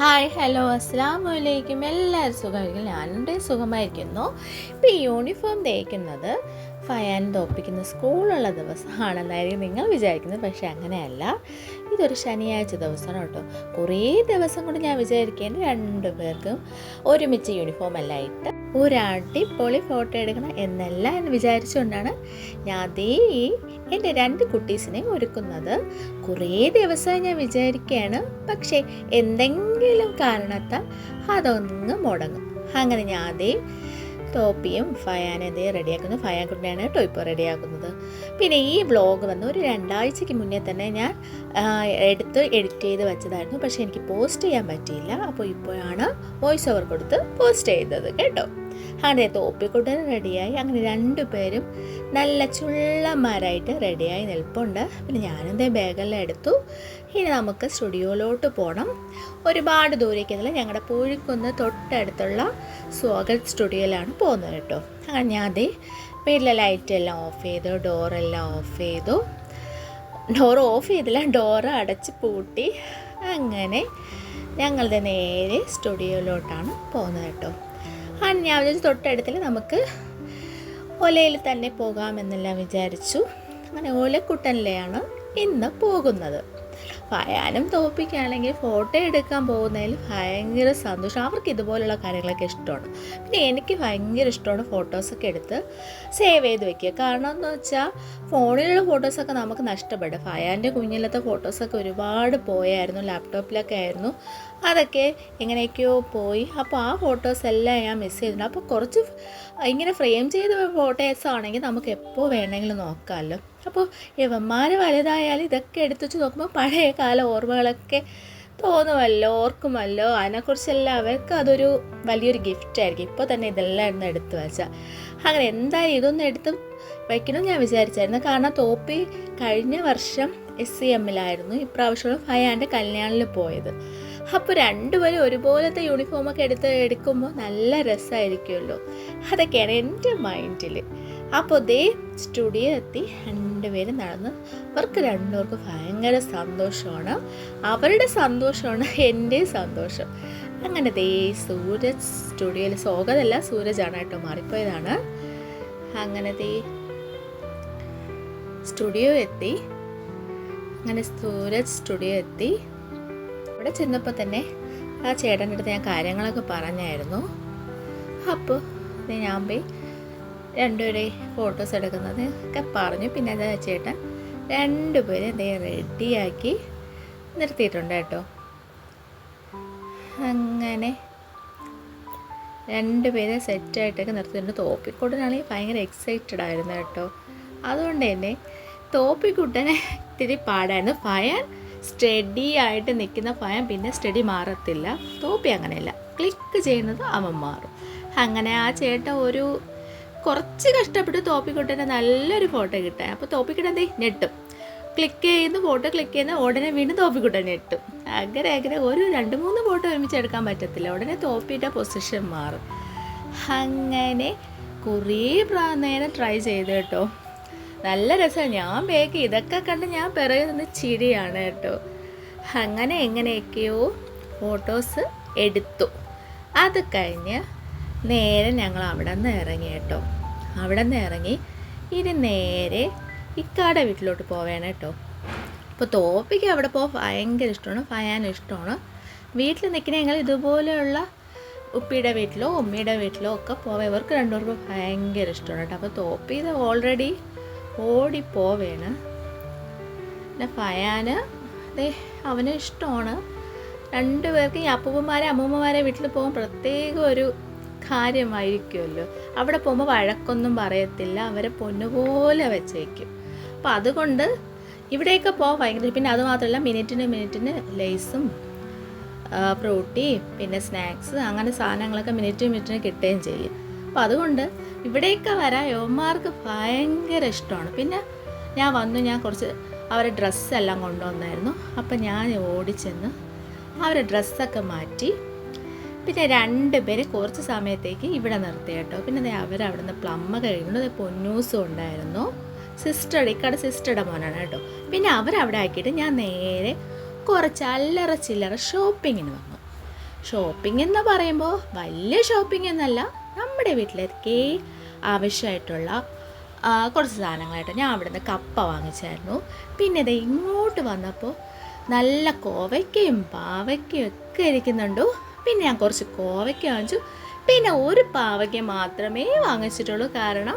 Hi hello അസ്സാം വലൈക്കും എല്ലാവരും സുഖമായിരിക്കും ഞാനുണ്ട് സുഖമായിരിക്കുന്നു. ഇപ്പോൾ ഈ യൂണിഫോം തേക്കുന്നത് ഫയാൻ തോപ്പിക്കുന്ന സ്കൂളുള്ള ദിവസമാണെന്നായിരിക്കും നിങ്ങൾ വിചാരിക്കുന്നത്. പക്ഷേ അങ്ങനെയല്ല. ഇതൊരു ശനിയാഴ്ച ദിവസമാണ് കേട്ടോ. കുറേ ദിവസം കൊണ്ട് ഞാൻ വിചാരിക്കേണ്ട രണ്ടു പേർക്കും ഒരുമിച്ച് യൂണിഫോം എല്ലാം ഇട്ട് ഒരാട്ടി പൊളി ഫോട്ടോ എടുക്കണം എന്നെല്ലാം എന്ന് വിചാരിച്ചുകൊണ്ടാണ്. ഞാൻ അതേ ഈ എന്റെ രണ്ട് കുട്ടീസിനെ ഒരുക്കുന്നത്. കുറേ ദിവസമായി ഞാൻ വിചാരിക്കുകയാണ് പക്ഷേ എന്തെങ്കിലും കാരണത്താൽ അതൊന്ന് മുടങ്ങും. അങ്ങനെ ഞാൻ അതേ ടോപ്പിയും ഫയാനതേ റെഡിയാക്കുന്നു. ഫയാൻ കുട്ടിയാണ് കേട്ടോ ഇപ്പോൾ റെഡിയാക്കുന്നത്. പിന്നെ ഈ ബ്ലോഗ് വന്ന് ഒരു രണ്ടാഴ്ചയ്ക്ക് മുന്നേ തന്നെ ഞാൻ എടുത്ത് എഡിറ്റ് ചെയ്ത് വെച്ചതായിരുന്നു. പക്ഷേ എനിക്ക് പോസ്റ്റ് ചെയ്യാൻ പറ്റിയില്ല. അപ്പോൾ ഇപ്പോഴാണ് വോയിസ് ഓവർ കൊടുത്ത് പോസ്റ്റ് ചെയ്തത് കേട്ടോ. അങ്ങനെ തോപ്പിക്കുട്ടൻ റെഡിയായി. അങ്ങനെ രണ്ടുപേരും നല്ല ചുള്ളന്മാരായിട്ട് റെഡിയായി നിൽപ്പുണ്ട്. പിന്നെ ഞാനെന്തേ ബാഗെല്ലാം എടുത്തു. ഇനി നമുക്ക് സ്റ്റുഡിയോയിലോട്ട് പോകണം ഒരുപാട് ദൂരേക്കൊന്നുമില്ല ഞങ്ങളുടെ പൂഴിക്കുന്ന് തൊട്ടടുത്തുള്ള സ്വാഗത് സ്റ്റുഡിയോയിലാണ് പോകുന്നത് കേട്ടോ. അങ്ങനെ ഞാൻ അതേ വീട്ടിലെ ലൈറ്റ് എല്ലാം ഓഫ് ചെയ്തു ഡോറെല്ലാം ഓഫ് ചെയ്തു. ഡോർ ഓഫ് ചെയ്തില്ല ഡോർ അടച്ച് പൂട്ടി. അങ്ങനെ ഞങ്ങളുടെ നേരെ സ്റ്റുഡിയോയിലോട്ടാണ് പോകുന്നത് കേട്ടോ. ആ ഞാൻ വിചാരിച്ചു തൊട്ടടുത്തിൽ നമുക്ക് ഒലയിൽ തന്നെ പോകാമെന്നെല്ലാം വിചാരിച്ചു. അങ്ങനെ ഓലക്കുട്ടനിലെയാണ് ഇന്ന് പോകുന്നത്. ഭയാനും തോപ്പിക്കാണെങ്കിൽ ഫോട്ടോ എടുക്കാൻ പോകുന്നതിൽ ഭയങ്കര സന്തോഷം. അവർക്ക് ഇതുപോലുള്ള കാര്യങ്ങളൊക്കെ ഇഷ്ടമാണ്. പിന്നെ എനിക്ക് ഭയങ്കര ഇഷ്ടമാണ് ഫോട്ടോസൊക്കെ എടുത്ത് സേവ് ചെയ്ത് വെക്കുക. കാരണം എന്ന് വെച്ചാൽ ഫോണിലുള്ള ഫോട്ടോസൊക്കെ നമുക്ക് നഷ്ടപ്പെടും ഫയാന്റെ കുഞ്ഞിലത്തെ ഫോട്ടോസൊക്കെ ഒരുപാട് പോയായിരുന്നു. ലാപ്ടോപ്പിലൊക്കെ ആയിരുന്നു. അതൊക്കെ എങ്ങനെയൊക്കെയോ പോയി. അപ്പോൾ ആ ഫോട്ടോസ് എല്ലാം ഞാൻ മിസ് ചെയ്തിട്ടുണ്ട്. അപ്പോൾ കുറച്ച് ഇങ്ങനെ ഫ്രെയിം ചെയ്ത ഫോട്ടോസ് ആണെങ്കിൽ നമുക്ക് എപ്പോൾ വേണമെങ്കിലും നോക്കാമല്ലോ. അപ്പോൾ യവന്മാർ വലുതായാലും ഇതൊക്കെ എടുത്തു വെച്ച് നോക്കുമ്പോൾ പഴയ കാല ഓർമ്മകളൊക്കെ തോന്നുമല്ലോ ഓർക്കുമല്ലോ. അതിനെക്കുറിച്ചെല്ലാം അവർക്ക് അതൊരു വലിയൊരു ഗിഫ്റ്റ് ആയിരിക്കും. ഇപ്പോൾ തന്നെ ഇതെല്ലാം ഇന്ന് എടുത്തു വെച്ചാൽ അങ്ങനെ എന്തായാലും ഇതൊന്നും എടുത്ത് വയ്ക്കണം ഞാൻ വിചാരിച്ചായിരുന്നു. കാരണം തോപ്പി കഴിഞ്ഞ വർഷം എസ് സി എമ്മിലായിരുന്നു ഇപ്രാവശ്യം ഫയാന്റെ കല്യാണിൽ പോയത്. അപ്പോൾ രണ്ടുപേരും ഒരുപോലത്തെ യൂണിഫോമൊക്കെ എടുത്ത് എടുക്കുമ്പോൾ നല്ല രസമായിരിക്കുമല്ലോ. അതൊക്കെയാണ് എന്റെ മൈൻഡിൽ അപ്പോൾ ദേ സ്റ്റുഡിയോ എത്തി രണ്ടുപേരും നടന്ന്. അവർക്ക് രണ്ടുപേർക്കും ഭയങ്കര സന്തോഷമാണ്. അവരുടെ സന്തോഷമാണ് എന്റെ സന്തോഷം. അങ്ങനെ ദേ സൂരജ് സ്റ്റുഡിയോയിൽ സ്വാഗതമല്ല സൂരജാണ് കേട്ടോ മാറിപ്പോയതാണ്. അങ്ങനെ ദേ സ്റ്റുഡിയോ എത്തി അങ്ങനെ സൂരജ് സ്റ്റുഡിയോ എത്തി അവിടെ ചെന്നപ്പോൾ തന്നെ ആ ചേട്ടന്റെ അടുത്ത് ഞാൻ കാര്യങ്ങളൊക്കെ പറഞ്ഞായിരുന്നു. അപ്പോൾ ഞാൻ പോയി രണ്ടുപേരെ ഫോട്ടോസ് എടുക്കുന്നത് ഒക്കെ പറഞ്ഞു. പിന്നെ അത് ചേട്ടൻ രണ്ടുപേരും ദേ റെഡിയാക്കി നിർത്തിയിട്ടുണ്ട് കേട്ടോ. അങ്ങനെ രണ്ടുപേരെ സെറ്റായിട്ടൊക്കെ നിർത്തിയിട്ടുണ്ട്. തോപ്പിക്കൂട്ടനാണെങ്കിൽ ഭയങ്കര എക്സൈറ്റഡ് ആയിരുന്നു കേട്ടോ. അതുകൊണ്ട് തന്നെ തോപ്പിക്കുട്ടനെ ഇത്തിരി പാടായിരുന്നു. ഫയൻ സ്റ്റഡി ആയിട്ട് നിൽക്കുന്ന ഫയൻ പിന്നെ സ്റ്റഡി മാറത്തില്ല. തോപ്പി അങ്ങനെയല്ല. ക്ലിക്ക് ചെയ്യുന്നത് അവൻ മാറും. അങ്ങനെ ആ ചേട്ടൻ ഒരു കുറച്ച് കഷ്ടപ്പെട്ട് തോപ്പിക്കുട്ടന്റെ നല്ലൊരു ഫോട്ടോ കിട്ടാൻ. അപ്പോൾ തോപ്പിക്കുട്ടൻ എന്തേ ഞെട്ടും ക്ലിക്ക് ചെയ്യുന്ന ഫോട്ടോ ക്ലിക്ക് ചെയ്യുന്ന ഉടനെ വീണ്ടും തോപ്പിക്കുട്ടൻ ഞെട്ടും അങ്ങനെ അങ്ങനെ ഒരു രണ്ട് മൂന്ന് ഫോട്ടോ ഒരുമിച്ച് എടുക്കാൻ പറ്റത്തില്ല. ഉടനെ തോപ്പിയുടെ പൊസിഷൻ മാറും. അങ്ങനെ കുറേ നേരം ട്രൈ ചെയ്ത് കേട്ടോ. നല്ല രസമാണ് ഞാൻ ബേക്ക് ഇതൊക്കെ കണ്ട് ഞാൻ പിറകെ നിന്ന് ചിരിയാണ് കേട്ടോ. അങ്ങനെ എങ്ങനെയൊക്കെയോ ഫോട്ടോസ് എടുത്തു. അത് കഴിഞ്ഞ് നേരെ ഞങ്ങൾ അവിടെ നിന്ന് ഇറങ്ങി കേട്ടോ. അവിടെ നിന്ന് ഇറങ്ങി ഇനി നേരെ ഇക്കാടെ വീട്ടിലോട്ട് പോവേണം കേട്ടോ. അപ്പോൾ തോപ്പിക്ക് അവിടെ പോകാൻ ഭയങ്കര ഇഷ്ടമാണ് ഫയാൻ ഇഷ്ടമാണ്. വീട്ടിൽ നിൽക്കുന്ന ഞങ്ങൾ ഇതുപോലെയുള്ള ഉപ്പിയുടെ വീട്ടിലോ ഉമ്മയുടെ വീട്ടിലോ ഒക്കെ പോവാം ഇവർക്ക് രണ്ടുപേർക്കും ഭയങ്കര ഇഷ്ടമാണ് കേട്ടോ. അപ്പോൾ തോപ്പി ഇത് ഓൾറെഡി ഓടി ഓടിപ്പോവേണ് പിന്നെ ഫയാന് ദേ അവന് ഇഷ്ടമാണ്. രണ്ടുപേർക്കും ഈ അപ്പൂപ്പന്മാരെ അമ്മൂമ്മമാരെ വീട്ടിൽ പോകാൻ പ്രത്യേക ഒരു കാര്യമായിരിക്കുമല്ലോ. അവിടെ പോകുമ്പോൾ വഴക്കൊന്നും പറയത്തില്ല. അവരെ പൊന്നുപോലെ വെച്ചേക്കും. അപ്പോൾ അതുകൊണ്ട് ഇവിടെയൊക്കെ പോകാൻ ഭയങ്കര പിന്നെ അത് മാത്രമല്ല മിനിറ്റിന് മിനിറ്റിന് ലേസും ഫ്രൂട്ടി പിന്നെ സ്നാക്സ് അങ്ങനെ സാധനങ്ങളൊക്കെ മിനിറ്റ് മിനിറ്റിന് കിട്ടുകയും ചെയ്യും. അപ്പോൾ അതുകൊണ്ട് ഇവിടെയൊക്കെ വരാൻ യുവന്മാർക്ക് ഭയങ്കര ഇഷ്ടമാണ്. പിന്നെ ഞാൻ വന്നു ഞാൻ കുറച്ച് അവരുടെ ഡ്രസ്സെല്ലാം കൊണ്ടുവന്നായിരുന്നു. അപ്പം ഞാൻ ഓടിച്ചെന്ന് അവരുടെ ഡ്രസ്സൊക്കെ മാറ്റി പിന്നെ രണ്ട് പേര് കുറച്ച് സമയത്തേക്ക് ഇവിടെ നിർത്തി കേട്ടോ. പിന്നെ ദേ അവരവിടെ നിന്ന് പ്ലമ്മ ദേ പൊന്നൂസും ഉണ്ടായിരുന്നു. സിസ്റ്റർ ഇക്കട സിസ്റ്ററുടെ മോനാണ് കേട്ടോ. പിന്നെ അവരവിടെ ആക്കിയിട്ട് ഞാൻ നേരെ കുറച്ച് അല്ലറ ചില്ലറ ഷോപ്പിങ്ങിന് വന്നു. ഷോപ്പിംഗ് എന്ന് പറയുമ്പോൾ വലിയ ഷോപ്പിംഗ് എന്നല്ല നമ്മുടെ വീട്ടിലേക്ക് ആവശ്യമായിട്ടുള്ള കുറച്ച് സാധനങ്ങളായിട്ട് ഞാൻ അവിടുന്ന് കപ്പ വാങ്ങിച്ചായിരുന്നു. പിന്നെ ഇത് ഇങ്ങോട്ട് വന്നപ്പോൾ നല്ല കോവയ്ക്കയും പാവയ്ക്കയും ഒക്കെ ഇരിക്കുന്നുണ്ടു. പിന്നെ ഞാൻ കുറച്ച് കോവയ്ക്ക വാങ്ങിച്ചു. പിന്നെ ഒരു പാവയ്ക്ക മാത്രമേ വാങ്ങിച്ചിട്ടുള്ളൂ. കാരണം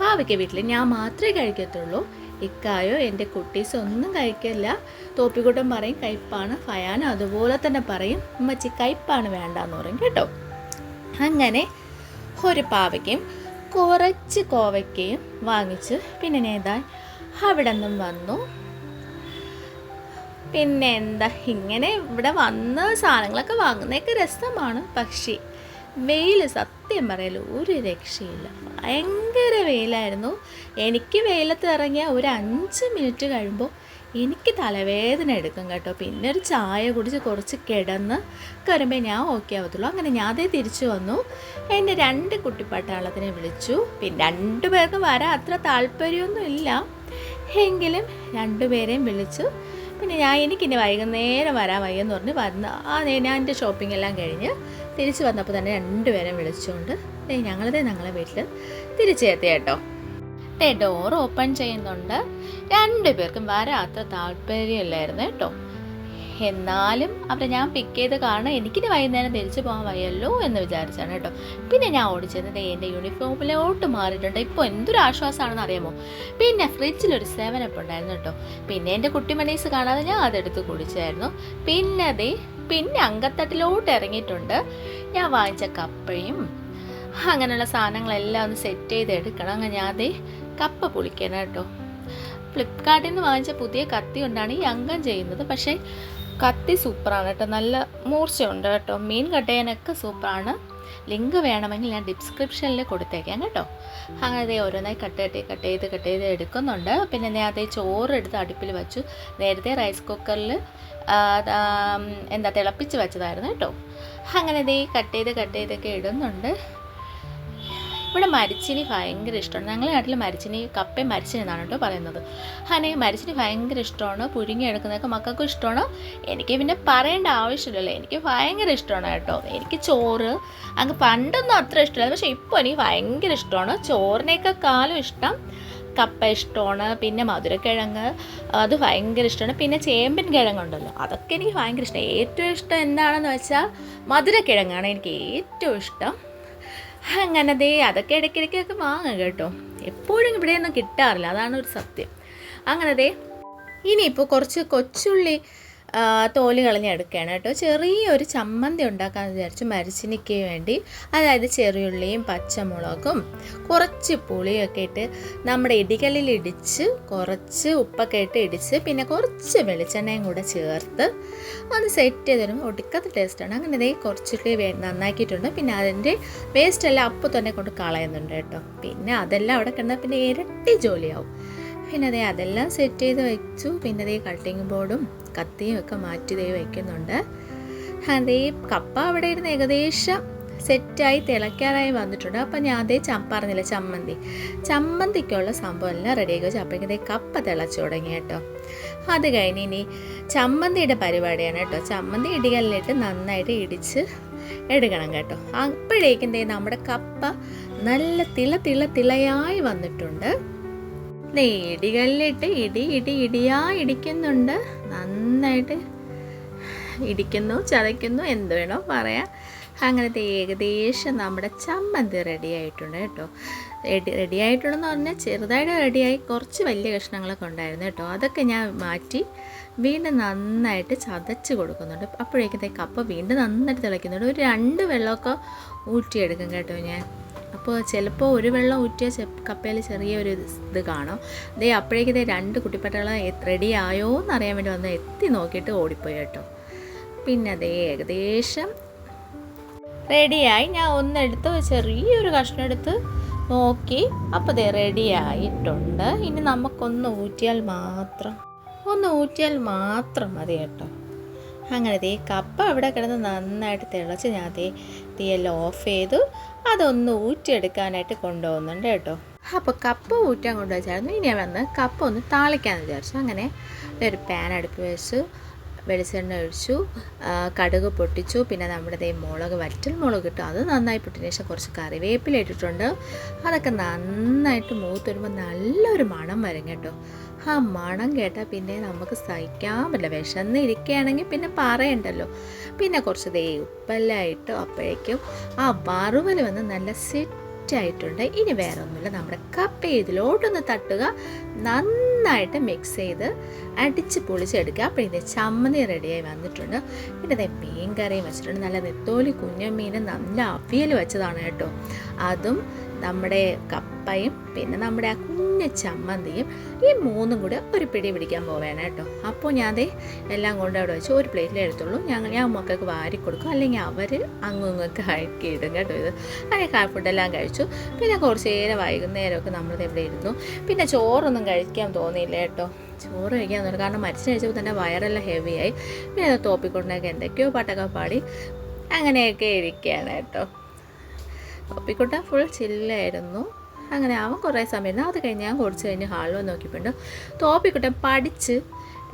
പാവയ്ക്ക വീട്ടിൽ ഞാൻ മാത്രമേ കഴിക്കത്തുള്ളൂ. ഇക്കായോ എന്റെ കുട്ടീസ് ഒന്നും കഴിക്കില്ല. തോപ്പിക്കൂട്ടം പറയും കയ്പ്പാണ്. ഫയാനും അതുപോലെ തന്നെ പറയും ഉമ്മച്ചി കയ്പ്പാണ് വേണ്ടെന്ന് പറയും കേട്ടോ. അങ്ങനെ ഒരു പാവയ്ക്കയും കുറച്ച് കോവയ്ക്കയും വാങ്ങിച്ച് പിന്നെ നേതാ അവിടെ നിന്നും വന്നു. പിന്നെ എന്താ ഇങ്ങനെ ഇവിടെ വന്ന് സാധനങ്ങളൊക്കെ വാങ്ങുന്നതൊക്കെ രസമാണ്. പക്ഷേ വെയിൽ സത്യം പറയല്ല ഒരു രക്ഷയില്ല. ഭയങ്കര വെയിലായിരുന്നു. എനിക്ക് വെയിലത്ത് ഇറങ്ങിയ ഒരു അഞ്ച് മിനിറ്റ് കഴിയുമ്പോൾ എനിക്ക് തലവേദന എടുക്കും കേട്ടോ. പിന്നെ ഒരു ചായ കുടിച്ച് കുറച്ച് കിടന്ന് കയറുമ്പോൾ ഞാൻ ഓക്കെ ആവത്തുള്ളൂ. അങ്ങനെ ഞാൻ അതേ തിരിച്ചു വന്നു. എന്റെ രണ്ട് കുട്ടിപ്പട്ടാളത്തിനെ വിളിച്ചു. പിന്നെ രണ്ടു പേർക്ക് വരാൻ അത്ര താല്പര്യമൊന്നും ഇല്ല എങ്കിലും രണ്ടുപേരെയും വിളിച്ചു. പിന്നെ ഞാൻ എനിക്കിനി വൈകുന്നേരം വരാൻ വയ്യെന്ന് പറഞ്ഞ് വന്ന് ആ ഞാൻ എന്റെ ഷോപ്പിംഗ് എല്ലാം കഴിഞ്ഞ് തിരിച്ച് വന്നപ്പോൾ തന്നെ രണ്ടുപേരും വിളിച്ചുകൊണ്ട് ഞങ്ങളതേ ഞങ്ങളെ വീട്ടിൽ തിരിച്ചെത്തി കേട്ടോ ഡോർ ഓപ്പൺ ചെയ്യുന്നുണ്ട്. രണ്ടുപേർക്കും വരാത്ത താല്പര്യമില്ലായിരുന്നു കേട്ടോ എന്നാലും അവരെ ഞാൻ പിക്ക് ചെയ്ത് കാരണം എനിക്കിനി വൈകുന്നേരം തിരിച്ചു പോകാൻ വയ്യല്ലോ എന്ന് വിചാരിച്ചാണ് കേട്ടോ. പിന്നെ ഞാൻ ഓടിച്ചത് എന്റെ യൂണിഫോമിലോട്ട് മാറിയിട്ടുണ്ട്. ഇപ്പോൾ എന്തൊരു ആശ്വാസമാണെന്ന് അറിയാമോ? പിന്നെ ഫ്രിഡ്ജിലൊരു സെവനപ്പ് ഉണ്ടായിരുന്നു കേട്ടോ. പിന്നെ എന്റെ കുട്ടിമണീസ് കാണാതെ ഞാൻ അതെടുത്ത് കുടിച്ചായിരുന്നു. പിന്നെ അതേ പിന്നെ അങ്കത്തട്ടിലോട്ട് ഇറങ്ങിയിട്ടുണ്ട്. ഞാൻ വാങ്ങിച്ച കപ്പയും അങ്ങനെയുള്ള സാധനങ്ങളെല്ലാം ഒന്ന് സെറ്റ് ചെയ്ത് എടുക്കണം. അങ്ങനെ ഞാൻ അതേ കപ്പ പൊളിക്കണം കേട്ടോ. ഫ്ലിപ്കാർട്ടിൽ നിന്ന് വാങ്ങിച്ച പുതിയ കത്തി കൊണ്ടാണ് ഈ അംഗം ചെയ്യുന്നത്. പക്ഷേ കത്തി സൂപ്പറാണ് കേട്ടോ. നല്ല മൂർച്ചയുണ്ട് കേട്ടോ. മീൻ കട്ടയാനൊക്കെ സൂപ്പറാണ്. ലിങ്ക് വേണമെങ്കിൽ ഞാൻ ഡിസ്ക്രിപ്ഷനിൽ കൊടുത്തേക്കാം കേട്ടോ. അങ്ങനെ ദേ ഓരോന്നായി കട്ട് കട്ട് കട്ട് ചെയ്ത് കട്ട് ചെയ്ത് എടുക്കുന്നുണ്ട്. പിന്നെ അതേ ചോറ് എടുത്ത് അടുപ്പിൽ വെച്ചു. നേരത്തെ റൈസ് കുക്കറിൽ എന്താ തിളപ്പിച്ച് വെച്ചതായിരുന്നു കേട്ടോ. അങ്ങനെ ദേ കട്ട് ചെയ്ത് കട്ട് ചെയ്തൊക്കെ ഇടുന്നുണ്ട്. ഇവിടെ മരിച്ചിനി ഭയങ്കര ഇഷ്ടമാണ്. ഞങ്ങളുടെ നാട്ടിൽ മരിച്ചിനി കപ്പ മരിച്ചിനി എന്നാണ് കേട്ടോ പറയുന്നത്. അങ്ങനെ മരിച്ചിനി ഭയങ്കര ഇഷ്ടമാണ്. പുഴുങ്ങി എടുക്കുന്നതൊക്കെ മക്കൾക്കും ഇഷ്ടമാണ്. എനിക്ക് പിന്നെ പറയേണ്ട ആവശ്യമില്ലല്ലോ. എനിക്ക് ഭയങ്കര ഇഷ്ടമാണ് കേട്ടോ. എനിക്ക് ചോറ് അങ്ങ് പണ്ടൊന്നും അത്ര ഇഷ്ടമില്ല. പക്ഷേ ഇപ്പോൾ എനിക്ക് ഭയങ്കര ഇഷ്ടമാണ്. ചോറിനേക്കാൾ കാലം ഇഷ്ടം. കപ്പ ഇഷ്ടമാണ്. പിന്നെ മധുരക്കിഴങ്ങ് അത് ഭയങ്കര ഇഷ്ടമാണ്. പിന്നെ ചേമ്പിൻ കിഴങ്ങുണ്ടല്ലോ. അതൊക്കെ എനിക്ക് ഭയങ്കര ഇഷ്ടം. ഏറ്റവും ഇഷ്ടം എന്താണെന്ന് വെച്ചാൽ മധുരക്കിഴങ്ങാണ് എനിക്ക് ഏറ്റവും ഇഷ്ടം. അങ്ങനെ ദേ അതൊക്കെ ഇടയ്ക്കിടയ്ക്കൊക്കെ വാങ്ങും കേട്ടോ. എപ്പോഴും ഇവിടെയൊന്നും കിട്ടാറില്ല. അതാണ് ഒരു സത്യം. അങ്ങനെ ദേ ഇനിയിപ്പോൾ കുറച്ച് കൊച്ചുള്ളി തോൽ കളഞ്ഞെടുക്കുകയാണ് കേട്ടോ. ചെറിയൊരു ചമ്മന്തി ഉണ്ടാക്കാന്ന് വിചാരിച്ചു മരച്ചിനിക്ക് വേണ്ടി അതായത് ചെറിയുള്ളിയും പച്ചമുളകും കുറച്ച് പുളിയൊക്കെ ഇട്ട് നമ്മുടെ ഇടികല്ലിൽ ഇടിച്ച് കുറച്ച് ഉപ്പൊക്കെ ഇട്ട് ഇടിച്ച് പിന്നെ കുറച്ച് വെളിച്ചെണ്ണയും കൂടെ ചേർത്ത് ഒന്ന് സെറ്റ് ചെയ്ത് തരുമ്പോൾ ഒടുക്കത്തെ ടേസ്റ്റാണ് അങ്ങനെ ഇതേ കുറച്ചൊക്കെ നന്നാക്കിയിട്ടുണ്ട്. പിന്നെ അതിന്റെ വേസ്റ്റ് എല്ലാം അപ്പോൾ തന്നെ കൊണ്ട് കളയുന്നുണ്ട് കേട്ടോ. പിന്നെ അതെല്ലാം അവിടെ കിടന്നാൽ പിന്നെ ഇരട്ടി ജോലിയാവും. പിന്നെ അതേ അതെല്ലാം സെറ്റ് ചെയ്ത് വെച്ചു. പിന്നെ അതേ കട്ടിങ് ബോർഡും കത്തിയും ഒക്കെ മാറ്റി ദേ വയ്ക്കുന്നുണ്ട് അതേ കപ്പ അവിടെ ഇരുന്ന് ഏകദേശം സെറ്റായി തിളയ്ക്കാറായി വന്നിട്ടുണ്ട്. അപ്പം ഞാൻ അതേ പറഞ്ഞില്ല ചമ്മന്തി. ചമ്മന്തിക്കുള്ള സംഭവം എല്ലാം റെഡിയാക്കി വെച്ചു. അപ്പോഴേക്കും ദേ കപ്പ തിളച്ചു തുടങ്ങി കേട്ടോ. അത് കഴിഞ്ഞ് ഇനി ചമ്മന്തിയുടെ പരിപാടിയാണ് കേട്ടോ. ചമ്മന്തി ഇടികല്ലിട്ട് നന്നായിട്ട് ഇടിച്ച് എടുക്കണം കേട്ടോ. അപ്പോഴേക്കും നമ്മുടെ കപ്പ നല്ല തിള തിള തിളയായി വന്നിട്ടുണ്ട്. ഇടികളിലിട്ട് ഇടി ഇടി ഇടിയാ ഇടിക്കുന്നുണ്ട്. നന്നായിട്ട് ഇടിക്കുന്നു ചതയ്ക്കുന്നു എന്ത് വേണോ പറയാം. അങ്ങനത്തെ ഏകദേശം നമ്മുടെ ചമ്മന്തി റെഡി ആയിട്ടുണ്ട് കേട്ടോ. റെഡി ആയിട്ടുണ്ടെന്ന് പറഞ്ഞാൽ ചെറുതായിട്ട് റെഡിയായി കുറച്ച് വലിയ കഷ്ണങ്ങളൊക്കെ ഉണ്ടായിരുന്നു കേട്ടോ. അതൊക്കെ ഞാൻ മാറ്റി വീണ്ടും നന്നായിട്ട് ചതച്ച് കൊടുക്കുന്നുണ്ട്. അപ്പോഴേക്കത്തെ കപ്പ വീണ്ടും നന്നായിട്ട് തിളയ്ക്കുന്നുണ്ട്. ഒരു രണ്ട് വെള്ളമൊക്കെ ഊറ്റിയെടുക്കും കേട്ടോ ഞാൻ. അപ്പോൾ ചിലപ്പോൾ ഒരു വെള്ളം ഊറ്റിയ കപ്പയിൽ ചെറിയൊരു ഇത് കാണും. അപ്പോഴേക്ക് ദേ രണ്ട് കുട്ടിപ്പട്ടകൾ റെഡി ആയോ എന്നറിയാൻ വേണ്ടി വന്ന് എത്തി നോക്കിയിട്ട് ഓടിപ്പോയി കേട്ടോ. പിന്നെ അതേ ഏകദേശം റെഡിയായി ഞാൻ ഒന്നെടുത്ത് ചെറിയൊരു കഷ്ണം എടുത്ത് നോക്കി. അപ്പോൾ ദേ റെഡി ആയിട്ടുണ്ട്. ഇനി നമുക്കൊന്ന് ഊറ്റിയാൽ മാത്രം ഒന്ന് ഊറ്റിയാൽ മാത്രം മതി കേട്ടോ. അങ്ങനെ ദേ കപ്പ അവിടെ കിടന്ന് നന്നായിട്ട് തിളച്ച് ഞാൻ ദേ തീയെല്ലാം ഓഫ് ചെയ്തു. അതൊന്ന് ഊറ്റിയെടുക്കാനായിട്ട് കൊണ്ടുപോകുന്നുണ്ട് കേട്ടോ. അപ്പോൾ കപ്പ് ഊറ്റാൻ കൊണ്ടുവച്ചായിരുന്നു. ഇനി വന്ന് കപ്പ് ഒന്ന് താളിക്കാമെന്ന് വിചാരിച്ചു. അങ്ങനെ ഒരു പാൻ അടുപ്പ് വെച്ചു. വെളിച്ചെണ്ണ ഒഴിച്ചു കടുക് പൊട്ടിച്ചു. പിന്നെ നമ്മുടെ ദേ മുളക് വറ്റൽ മുളക് ഇട്ടു. അത് നന്നായി പൊട്ടിന് ശേഷം കുറച്ച് കറിവേപ്പില ഇട്ടിട്ടുണ്ട്. അതൊക്കെ നന്നായിട്ട് മൂത്ത് വരുമ്പോൾ നല്ലൊരു മണം വരും കേട്ടോ. ആ മണം കേട്ടാൽ പിന്നെ നമുക്ക് സഹിക്കാൻ പറ്റില്ല. വിശന്ന് ഇരിക്കുകയാണെങ്കിൽ പിന്നെ പറയണ്ടല്ലോ. പിന്നെ കുറച്ച് ദേ ഉപ്പെല്ലാം ഇട്ടു അപ്പോഴേക്കും ആ വറുവൽ വന്ന് നല്ല സെറ്റായിട്ടുണ്ട്. ഇനി വേറെ ഒന്നുമില്ല നമ്മുടെ കപ്പ് ഇതിലോട്ടൊന്ന് തട്ടുക നന്നായിട്ട് മിക്സ് ചെയ്ത് അടിച്ച് പൊളിച്ചെടുക്കുക. അപ്പോൾ ഇതിന്റെ ചമ്മന്തി റെഡിയായി വന്നിട്ടുണ്ട്. പിന്നെ ദേ മീൻ കറിയും വെച്ചിട്ടുണ്ട്. നല്ല നെത്തോലി കുഞ്ഞമീൻ നല്ല അവിയൽ വെച്ചതാണ് കേട്ടോ. അതും നമ്മുടെ കപ്പയും പിന്നെ നമ്മുടെ ആ കുഞ്ഞ ചമ്മന്തിയും ഈ മൂന്നും കൂടെ ഒരു പിടി പിടിക്കാൻ പോവേണം കേട്ടോ. അപ്പോൾ ഞാൻ അതേ എല്ലാം കൊണ്ട് അവിടെ വെച്ച് ഒരു പ്ലേറ്റിൽ എടുത്തുള്ളൂ. ഞങ്ങൾ ഞാൻ മക്കൾക്ക് വാരി കൊടുക്കും. അല്ലെങ്കിൽ അവർ അങ്ങും ഇങ്ങൊക്കെ ആക്കി ഇടും കേട്ടോ ഇത്. അങ്ങനെ ഫുഡെല്ലാം കഴിച്ചു. പിന്നെ കുറച്ച് നേരം വൈകുന്നേരമൊക്കെ നമ്മളിത് എവിടെ ഇരുന്നു. പിന്നെ ചോറൊന്നും കഴിക്കാൻ തോന്നിയില്ല കേട്ടോ. ചോറ് കഴിക്കാൻ തോന്നി കാരണം മരിച്ചു കഴിച്ചപ്പോൾ തന്നെ വയറെല്ലാം ഹെവിയായി പിന്നെ തോപ്പിക്കൊണ്ടൊക്കെ എന്തൊക്കെയോ പാട്ടൊക്കെ പാടി അങ്ങനെയൊക്കെ ഇരിക്കുകയാണ് കേട്ടോ. തോപ്പിക്കുട്ട ഫുൾ ചില്ലായിരുന്നു അങ്ങനെ അവൻ കുറേ സമയം അത് കഴിഞ്ഞ് ഞാൻ കുറച്ച് കഴിഞ്ഞ് ഹാളിൽ വന്ന് നോക്കിയപ്പോണ്ട് തോപ്പിക്കുട്ടൻ പഠിച്ച്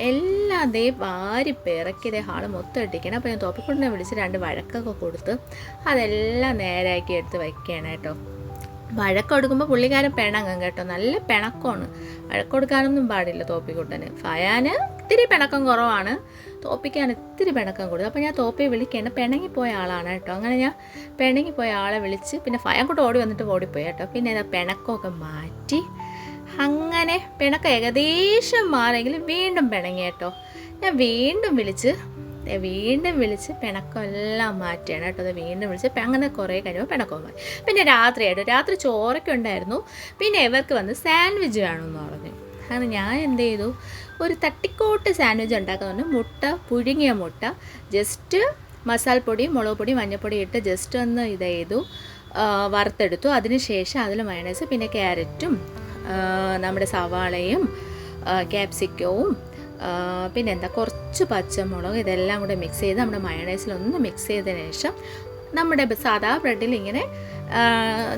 എല്ലാം ദേ വാരി പിറക്കി ഹാൾ മൊത്തം ഇട്ടിക്കണം അപ്പോൾ ഞാൻ തോപ്പിക്കുട്ടനെ വിളിച്ച് രണ്ട് വഴക്കൊക്കെ കൊടുത്ത് അതെല്ലാം നേരാക്കി എടുത്ത് വയ്ക്കുകയാണ് കേട്ടോ. വഴക്കൊടുക്കുമ്പോൾ പുള്ളിക്കാരൻ പിണങ്ങും കേട്ടോ. നല്ല പിണക്കമാണ്. വഴക്കൊടുക്കാനൊന്നും പാടില്ല തോപ്പിക്കുട്ടന് ഫയാന് ഇത്തിരി പിണക്കം കുറവാണ്. തോപ്പിക്കാൻ ഇത്തിരി പിണക്കം കൊടുത്തു അപ്പോൾ ഞാൻ തോപ്പിയെ വിളിക്കേണ്ട പിണങ്ങിപ്പോയ ആളാണ് കേട്ടോ. അങ്ങനെ ഞാൻ പിണങ്ങിപ്പോയ ആളെ വിളിച്ച് പിന്നെ ഫയം കൂടെ ഓടി വന്നിട്ട് ഓടിപ്പോയി കേട്ടോ. പിന്നെ ഇതാ പിണക്കമൊക്കെ മാറ്റി. അങ്ങനെ പിണക്കം ഏകദേശം മാറിയെങ്കിലും വീണ്ടും പിണങ്ങി കേട്ടോ. ഞാൻ വീണ്ടും വിളിച്ച് വീണ്ടും വിളിച്ച് പിണക്കം എല്ലാം മാറ്റിയാണ് കേട്ടോ. അത് വീണ്ടും വിളിച്ച് അങ്ങനെ കുറേ കഴിയുമ്പോൾ പിണക്കവും മാറി. പിന്നെ രാത്രിയായിട്ട് രാത്രി ചോറൊക്കെ ഉണ്ടായിരുന്നു. പിന്നെ ഇവർക്ക് വന്ന് സാൻഡ്വിച്ച് വേണമെന്ന് പറഞ്ഞു. അങ്ങനെ ഞാൻ എന്ത് ചെയ്തു? ഒരു തട്ടിക്കോട്ട് സാൻഡ്വിച്ച് ഉണ്ടാക്കുന്നുണ്ട് മുട്ട പുഴുങ്ങിയ മുട്ട ജസ്റ്റ് മസാലപ്പൊടി മുളക് പൊടി മഞ്ഞൾപ്പൊടി ഇട്ട് ജസ്റ്റ് ഒന്ന് ഇത് ചെയ്തു. വറുത്തെടുത്തു. അതിന് ശേഷം അതിൽ മയണൈസ് പിന്നെ ക്യാരറ്റും നമ്മുടെ സവാളയും ക്യാപ്സിക്കവും പിന്നെ എന്താ കുറച്ച് പച്ചമുളക് ഇതെല്ലാം കൂടെ മിക്സ് ചെയ്ത് നമ്മുടെ മയണൈസിൽ ഒന്ന് മിക്സ് ചെയ്തതിന് ശേഷം നമ്മുടെ സാധാ ബ്രെഡിൽ ഇങ്ങനെ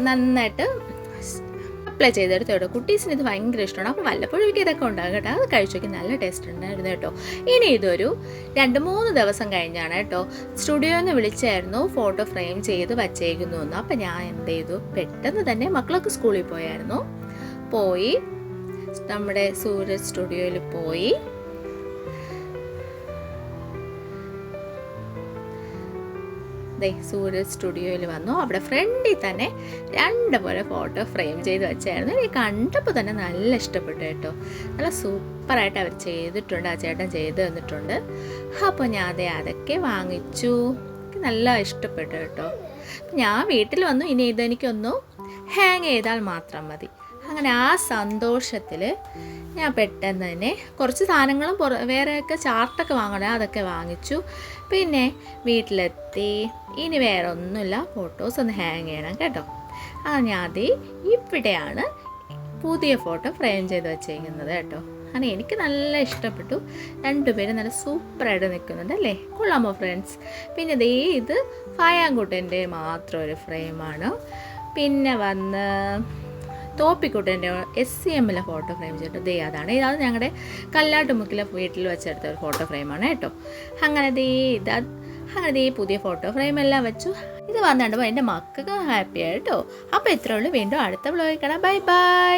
നന്നായിട്ട് അപ്ലൈ ചെയ്തെടുത്ത് കേട്ടോ കുട്ടീസിന് ഇത് ഭയങ്കര ഇഷ്ടമാണ്. അപ്പോൾ വല്ലപ്പോഴും ഇതൊക്കെ ഉണ്ടാകും കേട്ടോ. അത് കഴിച്ചു നോക്കി നല്ല ടേസ്റ്റ് ഉണ്ടായിരുന്നു കേട്ടോ. ഇനി ഇതൊരു രണ്ട് മൂന്ന് ദിവസം കഴിഞ്ഞാണ് കേട്ടോ. സ്റ്റുഡിയോയിൽ നിന്ന് വിളിച്ചായിരുന്നു ഫോട്ടോ ഫ്രെയിം ചെയ്ത് വച്ചേക്കുന്നു എന്ന്. അപ്പം ഞാൻ എന്ത് ചെയ്തു? പെട്ടെന്ന് തന്നെ മക്കളൊക്കെ സ്കൂളിൽ പോയായിരുന്നു. പോയി നമ്മുടെ സൂര്യ സ്റ്റുഡിയോയിൽ പോയി. ദേ സൂര്യ സ്റ്റുഡിയോയിൽ വന്നു. അവിടെ ഫ്രണ്ടിൽ തന്നെ രണ്ട് പോലെ ഫോട്ടോ ഫ്രെയിം ചെയ്ത് വെച്ചായിരുന്നു. എനിക്ക് കണ്ടപ്പോൾ തന്നെ നല്ല ഇഷ്ടപ്പെട്ടു കേട്ടോ. നല്ല സൂപ്പറായിട്ട് അവർ ചെയ്തിട്ടുണ്ട്. ആ ചേട്ടൻ ചെയ്ത് തന്നിട്ടുണ്ട്. അപ്പോൾ ഞാൻ അതെ അതൊക്കെ വാങ്ങിച്ചു. എനിക്ക് നല്ല ഇഷ്ടപ്പെട്ടു കേട്ടോ. ഞാൻ വീട്ടിൽ വന്നു. ഇനി ഇതെനിക്കൊന്നു ഹാങ് ചെയ്താൽ മാത്രം മതി. അങ്ങനെ ആ സന്തോഷത്തിൽ ഞാൻ പെട്ടെന്ന് തന്നെ കുറച്ച് സാധനങ്ങളും പുറ വേറെയൊക്കെ ചാർട്ടൊക്കെ വാങ്ങണേ അതൊക്കെ വാങ്ങിച്ചു. പിന്നെ വീട്ടിലെത്തി. ഇനി വേറെ ഒന്നുമില്ല ഫോട്ടോസ് ഒന്ന് ഹാങ് ചെയ്യണം കേട്ടോ. ആ അത് ഇവിടെയാണ് പുതിയ ഫോട്ടോ ഫ്രെയിം ചെയ്ത് വെച്ചേക്കുന്നത് കേട്ടോ. അങ്ങനെ എനിക്ക് നല്ല ഇഷ്ടപ്പെട്ടു. രണ്ടുപേരും നല്ല സൂപ്പറായിട്ട് നിൽക്കുന്നുണ്ട് അല്ലേ? കൊള്ളാമോ ഫ്രണ്ട്സ് പിന്നെ ദേ ഇത് ഫയാങ്കുട്ടന്റെ മാത്രം ഒരു ഫ്രെയിമാണ് പിന്നെ വന്ന് തോപ്പിക്കുട്ടന്റെ എസ് സി എമ്മിലെ ഫോട്ടോ ഫ്രെയിം ചെയ്തിട്ട് ദേ അതാണ്. ഇതാണ് ഞങ്ങളുടെ കല്ലാട്ടുമുക്കിലെ വീട്ടിൽ വെച്ചെടുത്ത ഒരു ഫോട്ടോ ഫ്രെയിമാണ് കേട്ടോ. അങ്ങനെ ദേ ഇതാ അങ്ങനെ ദേ പുതിയ ഫോട്ടോ ഫ്രെയിം എല്ലാം വെച്ചു. ഇത് വന്നിട്ടുമ്പോൾ എന്റെ മക്കൾക്ക് ഹാപ്പി ആയിട്ടോ അപ്പോൾ ഇത്രയേ ഉള്ളൂ. വീണ്ടും അടുത്ത വ്ലോഗിൽ കാണാം. Bye bye